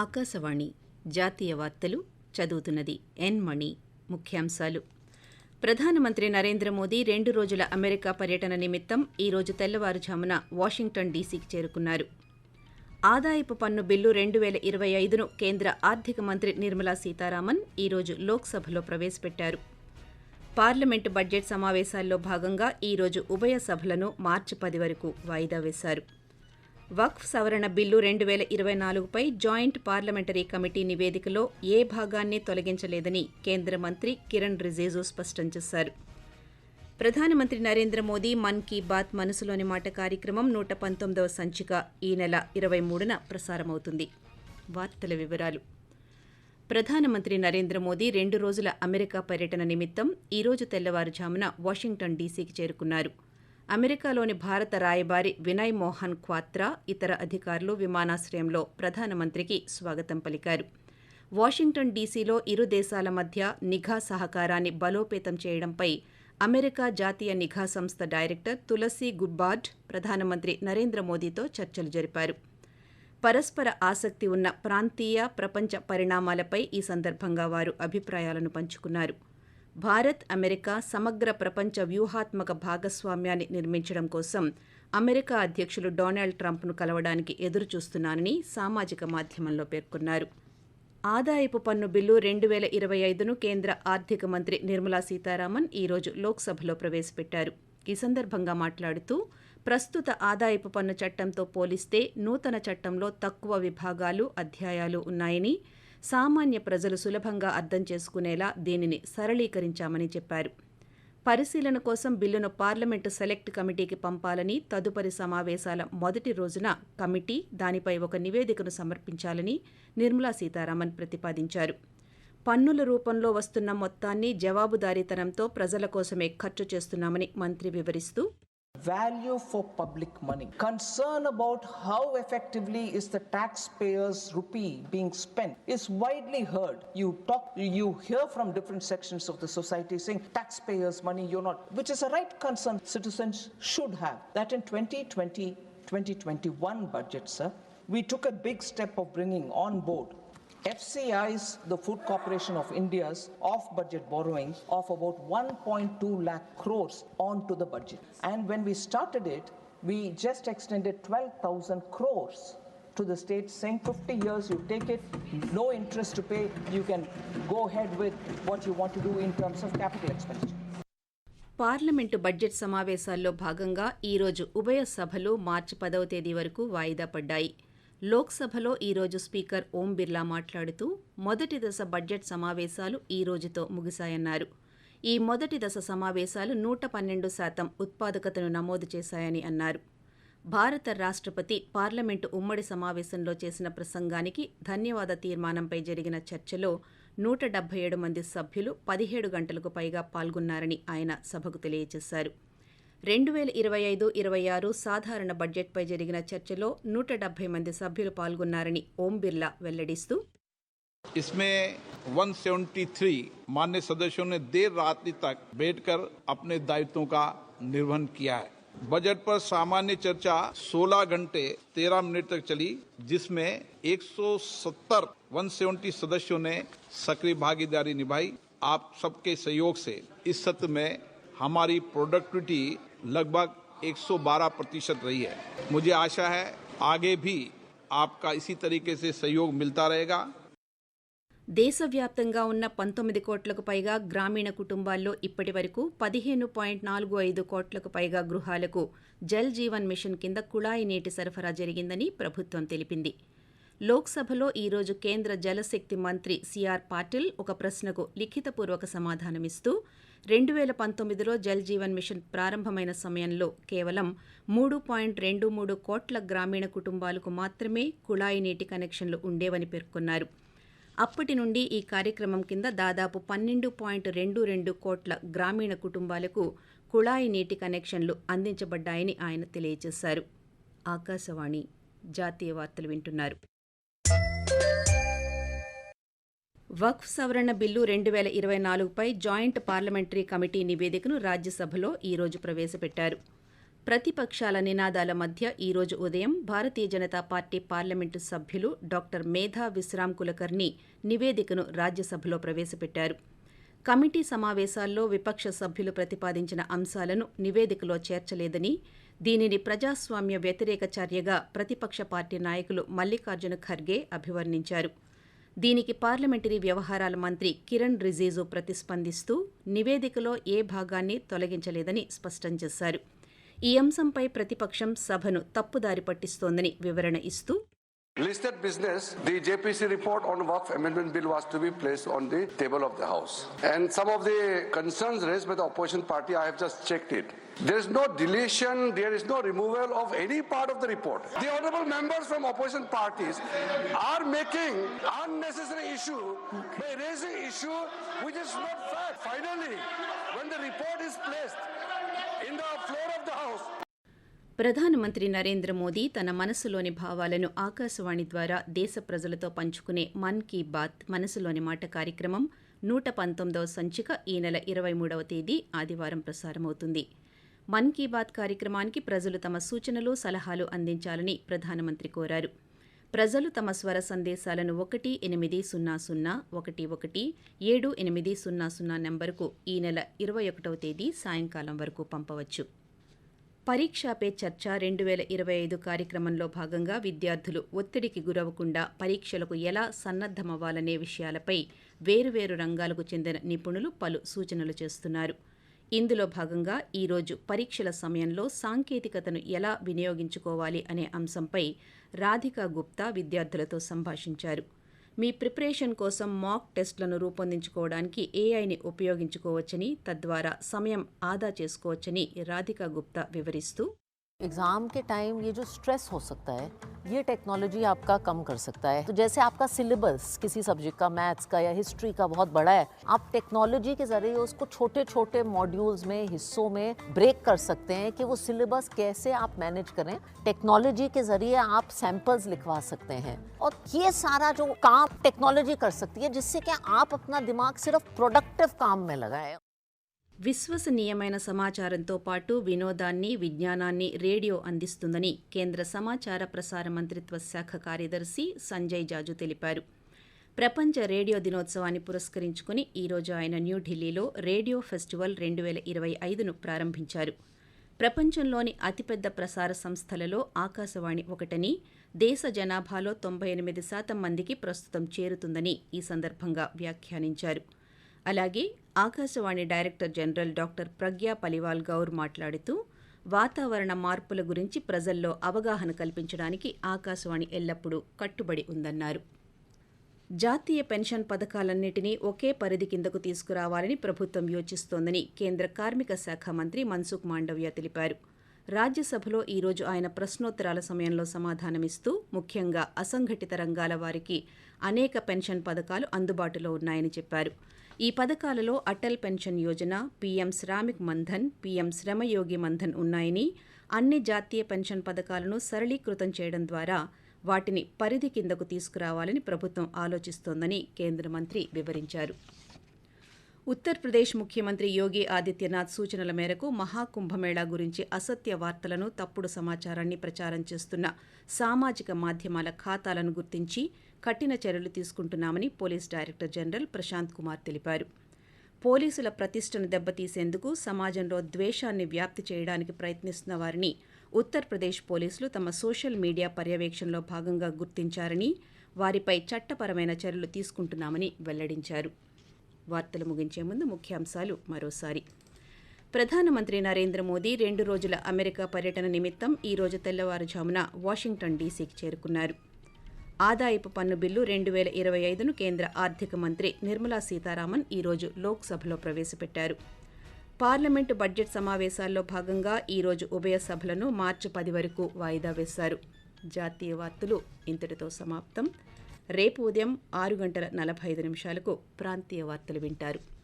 ఆకాశవాణి జాతీయ వార్తలు చదువుతున్నది ఎన్ మణి. ముఖ్యాంశాలు. ప్రధానమంత్రి నరేంద్ర మోదీ రెండు రోజుల అమెరికా పర్యటన నిమిత్తం ఈ రోజు తెల్లవారుజామున వాషింగ్టన్ డీసీకి చేరుకున్నారు. ఆదాయపు పన్ను బిల్లు రెండు వేల ఇరవై ఐదును కేంద్ర ఆర్థిక మంత్రి నిర్మలా సీతారామన్ ఈరోజు లోక్సభలో ప్రవేశపెట్టారు. పార్లమెంటు బడ్జెట్ సమావేశాల్లో భాగంగా ఈరోజు ఉభయ సభలను మార్చి పది వరకు వాయిదా వేశారు. వక్ఫ్ సవరణ బిల్లు రెండు వేల ఇరవై నాలుగుపై జాయింట్ పార్లమెంటరీ కమిటీ నివేదికలో ఏ భాగాన్ని తొలగించలేదని కేంద్ర మంత్రి కిరణ్ రిజిజు స్పష్టం చేశారు. ప్రధానమంత్రి నరేంద్ర మోదీ మన్ కీ బాత్ మనసులోని మాట కార్యక్రమం నూట పంతొమ్మిదవ సంచిక ఈ నెల ఇరవై మూడున ప్రసారమవుతుంది. వార్తల వివరాలు. ప్రధానమంత్రి నరేంద్ర మోదీ రెండు రోజుల అమెరికా పర్యటన నిమిత్తం ఈ రోజు తెల్లవారుజామున వాషింగ్టన్ డీసీకి చేరుకున్నారు. అమెరికాలోని భారత రాయబారి వినయ్ మోహన్ క్వాత్రా ఇతర అధికారులు విమానాశ్రయంలో ప్రధానమంత్రికి స్వాగతం పలికారు. వాషింగ్టన్ డీసీలో ఇరు దేశాల మధ్య నిఘా సహకారాన్ని బలోపేతం చేయడంపై అమెరికా జాతీయ నిఘా సంస్థ డైరెక్టర్ తులసి గుబ్బార్డ్ ప్రధానమంత్రి నరేంద్ర మోదీతో చర్చలు జరిపారు. పరస్పర ఆసక్తి ఉన్న ప్రాంతీయ ప్రపంచ పరిణామాలపై ఈ సందర్భంగా వారు అభిప్రాయాలను పంచుకున్నారు. భారత్ అమెరికా సమగ్ర ప్రపంచ వ్యూహాత్మక భాగస్వామ్యాన్ని నిర్మించడం కోసం అమెరికా అధ్యక్షులు డొనాల్డ్ ట్రంప్ను కలవడానికి ఎదురుచూస్తున్నానని సామాజిక మాధ్యమంలో పేర్కొన్నారు. ఆదాయపు పన్ను బిల్లు రెండు వేల ఇరవై ఐదును కేంద్ర ఆర్థిక మంత్రి నిర్మలా సీతారామన్ ఈరోజు లోక్సభలో ప్రవేశపెట్టారు. ఈ సందర్భంగా మాట్లాడుతూ ప్రస్తుత ఆదాయపు పన్ను చట్టంతో పోలిస్తే నూతన చట్టంలో తక్కువ విభాగాలు అధ్యాయాలు ఉన్నాయని సామాన్య ప్రజలు సులభంగా అర్థం చేసుకునేలా దీనిని సరళీకరించామని చెప్పారు. పరిశీలన కోసం బిల్లును పార్లమెంటు సెలెక్ట్ కమిటీకి పంపాలని తదుపరి సమావేశాల మొదటి రోజున కమిటీ దానిపై ఒక నివేదికను సమర్పించాలని నిర్మలా సీతారామన్ ప్రతిపాదించారు. పన్నుల రూపంలో వస్తున్న మొత్తాన్ని జవాబుదారీతనంతో ప్రజల కోసమే ఖర్చు చేస్తున్నామని మంత్రి వివరిస్తూ value for public money. Concern about how effectively is the taxpayer's rupee being spent is widely heard. You talk, you hear from different sections of the society saying taxpayers' money, you're not, which is a right concern citizens should have. That in 2020, 2021 budget, sir, we took a big step of bringing on board FCI's, the Food Corporation of India's off-budget borrowings of about 1.2 lakh crores onto the budget. And when we started it, we just extended 12,000 crores to the states saying 50 years you take it, no interest to pay, you can go ahead with what you want to do in terms of capital expenditure. Parliament budget సమావేశాల్లో భాగంగా ఈ రోజు ఉభయ సభలు మార్చి పదవ తేదీ వరకు వాయిదా పడ్డాయి లోక్సభలో ఈ రోజు స్పీకర్ ఓం బిర్లా మాట్లాడుతూ మొదటి దశ బడ్జెట్ సమావేశాలు ఈ రోజుతో ముగిశాయన్నారు. ఈ మొదటి దశ సమావేశాలు నూట పన్నెండు శాతం ఉత్పాదకతను నమోదు చేశాయని అన్నారు. భారత రాష్ట్రపతి పార్లమెంటు ఉమ్మడి సమావేశంలో చేసిన ప్రసంగానికి ధన్యవాద తీర్మానంపై జరిగిన చర్చలో నూట డెబ్బై ఏడు మంది సభ్యులు పదిహేడు గంటలకు పైగా పాల్గొన్నారని ఆయన సభకు తెలియజేశారు. రెండు వేల ఇరవై ఐదు ఇరవై ఆరు సాధారణ బడ్జెట్పై జరిగిన చర్చలో నూట డెబ్బై మంది సభ్యులు పాల్గొన్నారని ఓం బిర్లా వెల్లడిస్తూ इसमें 173 मान्य सदस्यों ने देर रात तक बैठकर अपने दायित्वों का निर्वहन किया है बजट पर सामान्य चर्चा 16 घंटे 13 मिनट तक चली जिसमें 170 170 सदस्यों ने सक्रिय भागीदारी निभाई आप सबके सहयोग से इस सत्र में हमारी प्रोडक्टिविटी लगभग 112 प्रतिशत रही है मुझे आशा है आगे भी आपका इसी तरीके से सहयोग मिलता रहेगा దేశవ్యాప్తంగా ఉన్న పంతొమ్మిది కోట్లకు పైగా గ్రామీణ కుటుంబాల్లో ఇప్పటి వరకు పదిహేను పాయింట్ నాలుగు ఐదు కోట్లకు పైగా గృహాలకు జల్ జీవన్ మిషన్ కింద కుళాయి నీటి సరఫరా జరిగిందని ప్రభుత్వం తెలిపింది లోక్సభలో ఈరోజు కేంద్ర జలశక్తి మంత్రి సిఆర్ పాటిల్ ఒక ప్రశ్నకు లిఖితపూర్వక సమాధానమిస్తూ రెండు వేల పంతొమ్మిదిలో జల్ జీవన్ మిషన్ ప్రారంభమైన సమయంలో కేవలం మూడు పాయింట్ రెండు మూడు కోట్ల గ్రామీణ కుటుంబాలకు మాత్రమే కుళాయి నీటి కనెక్షన్లు ఉండేవని పేర్కొన్నారు. అప్పటి నుండి ఈ కార్యక్రమం కింద దాదాపు పన్నెండు పాయింట్ రెండు రెండు కోట్ల గ్రామీణ కుటుంబాలకు కుళాయి నీటి కనెక్షన్లు అందించబడ్డాయని ఆయన తెలియజేశారు. ఆకాశవాణి జాతీయ వార్తలు వింటున్నారు. వక్ఫ్ సవరణ బిల్లు రెండు వేల ఇరవై నాలుగుపై జాయింట్ పార్లమెంటరీ కమిటీ నివేదికను రాజ్యసభలో ఈ రోజు ప్రవేశపెట్టారు. ప్రతిపక్షాల నినాదాల మధ్య ఈ రోజు ఉదయం భారతీయ జనతా పార్టీ పార్లమెంటు సభ్యులు డాక్టర్ మేధా విశ్రామ్ కులకర్ణి నివేదికను రాజ్యసభలో ప్రవేశపెట్టారు. కమిటీ సమావేశాల్లో విపక్ష సభ్యులు ప్రతిపాదించిన అంశాలను నివేదికలో చేర్చలేదని దీనిని ప్రజాస్వామ్య వ్యతిరేక చర్యగా ప్రతిపక్ష పార్టీ నాయకులు మల్లికార్జున ఖర్గే అభివర్ణించారు. దీనికి పార్లమెంటరీ వ్యవహారాల మంత్రి కిరణ్ రిజిజు ప్రతిస్పందిస్తూ నివేదికలో ఏ భాగాన్ని తొలగించలేదని స్పష్టం చేశారు ఈ అంశంపై ప్రతిపక్షం సభను తప్పుదారి పట్టిస్తోందని వివరణ ఇస్తూ Listed business, the JPC report on Waqf Amendment Bill was to be placed on the table of the House. And some of the concerns raised by the opposition party, I have just checked it. There is no deletion, there is no removal of any part of the report. The honorable members from opposition parties are making unnecessary issue by raising issue which is not fact. Finally, when the report is placed in the floor of the House, ప్రధానమంత్రి నరేంద్ర మోదీ తన మనసులోని భావాలను ఆకాశవాణి ద్వారా దేశ ప్రజలతో పంచుకునే మన్ కీ బాత్ మనసులోని మాట కార్యక్రమం నూట పంతొమ్మిదవ సంచిక ఈ నెల ఇరవై మూడవ తేదీ ఆదివారం ప్రసారమవుతుంది మన్ కీ బాత్ కార్యక్రమానికి ప్రజలు తమ సూచనలు సలహాలు అందించాలని ప్రధానమంత్రి కోరారు. ప్రజలు తమ స్వర సందేశాలను ఒకటి ఎనిమిది సున్నా సున్నా ఒకటి ఒకటి ఏడు ఎనిమిది సున్నా సున్నా నెంబరుకు ఈ నెల ఇరవై ఒకటవ తేదీ సాయంకాలం వరకు పంపవచ్చు. పరీక్షా పే చర్చ రెండు వేల ఇరవై ఐదు కార్యక్రమంలో భాగంగా విద్యార్థులు ఒత్తిడికి గురవకుండా పరీక్షలకు ఎలా సన్నద్దమవ్వాలనే విషయాలపై వేరువేరు రంగాలకు చెందిన నిపుణులు పలు సూచనలు చేస్తున్నారు. ఇందులో భాగంగా ఈరోజు పరీక్షల సమయంలో సాంకేతికతను ఎలా వినియోగించుకోవాలి అనే అంశంపై రాధికా గుప్తా విద్యార్థులతో సంభాషించారు. మీ ప్రిపరేషన్ కోసం మాక్ టెస్ట్లను రూపొందించుకోవడానికి ఏఐని ఉపయోగించుకోవచ్చని తద్వారా సమయం ఆదా చేసుకోవచ్చని రాధికా గుప్తా వివరిస్తూ एग्ज़ाम के टाइम ये जो स्ट्रेस हो सकता है, ये टेक्नोलॉजी आपका कम कर सकता है। तो जैसे आपका सिलेबस किसी सब्जेक्ट का, मैथ्स का या हिस्ट्री का बहुत बड़ा है, आप टेक्नोलॉजी के ज़रिए उसको छोटे छोटे मॉड्यूल्स में, हिस्सों में ब्रेक कर सकते हैं कि वो सिलेबस कैसे आप मैनेज करें। टेक्नोलॉजी के ज़रिए आप सैंपल्स लिखवा सकते हैं। और ये सारा जो काम टेक्नोलॉजी कर सकती है, जिससे कि आप अपना दिमाग सिर्फ़ प्रोडक्टिव काम में लगाएँ। విశ్వసనీయమైన సమాచారంతో పాటు వినోదాన్ని విజ్ఞానాన్ని రేడియో అందిస్తుందని కేంద్ర సమాచార ప్రసార మంత్రిత్వ శాఖ కార్యదర్శి సంజయ్ జాజు తెలిపారు. ప్రపంచ రేడియో దినోత్సవాన్ని పురస్కరించుకుని ఈరోజు ఆయన న్యూఢిల్లీలో రేడియో ఫెస్టివల్ రెండు వేల ఇరవై ఐదును ప్రారంభించారు. ప్రపంచంలోని అతిపెద్ద ప్రసార సంస్థలలో ఆకాశవాణి ఒకటని దేశ జనాభాలో తొంభై ఎనిమిది శాతం మందికి ప్రస్తుతం చేరుతుందని ఈ సందర్భంగా వ్యాఖ్యానించారు. అలాగే Akashvani director general doctor Pragya Paliwal Gaur మాట్లాడుతూ వాతావరణ మార్పుల గురించి ప్రజల్లో అవగాహన కల్పించడానికి ఆకాశవాణి ఎల్లప్పుడూ కట్టుబడి ఉందన్నారు. జాతీయ పెన్షన్ పథకాలన్నింటినీ ఒకే పరిధి కిందకు తీసుకురావాలని ప్రభుత్వం యోచిస్తోందని కేంద్ర కార్మిక శాఖ మంత్రి మన్సుఖ్ మాండవ్య తెలిపారు. రాజ్యసభలో ఈరోజు ఆయన ప్రశ్నోత్తరాల సమయంలో సమాధానమిస్తూ ముఖ్యంగా అసంఘటిత రంగాల వారికి అనేక పెన్షన్ పథకాలు అందుబాటులో ఉన్నాయని చెప్పారు. ఈ పథకాలలో Atal pension Yojana PM Shramik Mandhan PM Shramyogi Mandhan ఉన్నాయని అన్ని జాతీయ పెన్షన్ పథకాలను సరళీకృతం చేయడం ద్వారా వాటిని పరిధి కిందకు తీసుకురావాలని ప్రభుత్వం ఆలోచిస్తోందని కేంద్ర మంత్రి వివరించారు. ఉత్తరప్రదేశ్ ముఖ్యమంత్రి యోగి ఆదిత్యనాథ్ సూచనల మేరకు మహాకుంభమేళా గురించి అసత్య వార్తలను తప్పుడు సమాచారాన్ని ప్రచారం చేస్తున్న సామాజిక మాధ్యమాల ఖాతాలను గుర్తించి కఠిన చర్యలు తీసుకుంటున్నామని police director general Prashant Kumar తెలిపారు. పోలీసుల ప్రతిష్టను దెబ్బతీసేందుకు సమాజంలో ద్వేషాన్ని వ్యాప్తి చేయడానికి ప్రయత్నిస్తున్న వారిని ఉత్తరప్రదేశ్ పోలీసులు తమ సోషల్ మీడియా పర్యవేక్షణలో భాగంగా గుర్తించారని వారిపై చట్టపరమైన చర్యలు తీసుకుంటున్నామని వెల్లడించారు. వార్తలు ముగించే ముందు ముఖ్యాంశాలు మరోసారి. ప్రధానమంత్రి నరేంద్ర మోదీ రెండు రోజుల అమెరికా పర్యటన నిమిత్తం ఈ రోజు తెల్లవారుజామున వాషింగ్టన్ డీసీకి చేరుకున్నారు. ఆదాయపు పన్ను బిల్లు రెండు వేల ఇరవై ఐదును కేంద్ర ఆర్థిక మంత్రి నిర్మలా సీతారామన్ ఈరోజు లోక్సభలో ప్రవేశపెట్టారు. పార్లమెంటు బడ్జెట్ సమావేశాల్లో భాగంగా ఈరోజు ఉభయ సభలను మార్చి పది వరకు వాయిదా వేశారు. జాతీయ వార్తలు ఇంతటితో సమాప్తం. రేపు ఉదయం ఆరు గంటల నలభై ఐదు నిమిషాలకు ప్రాంతీయ వార్తలు వింటారు.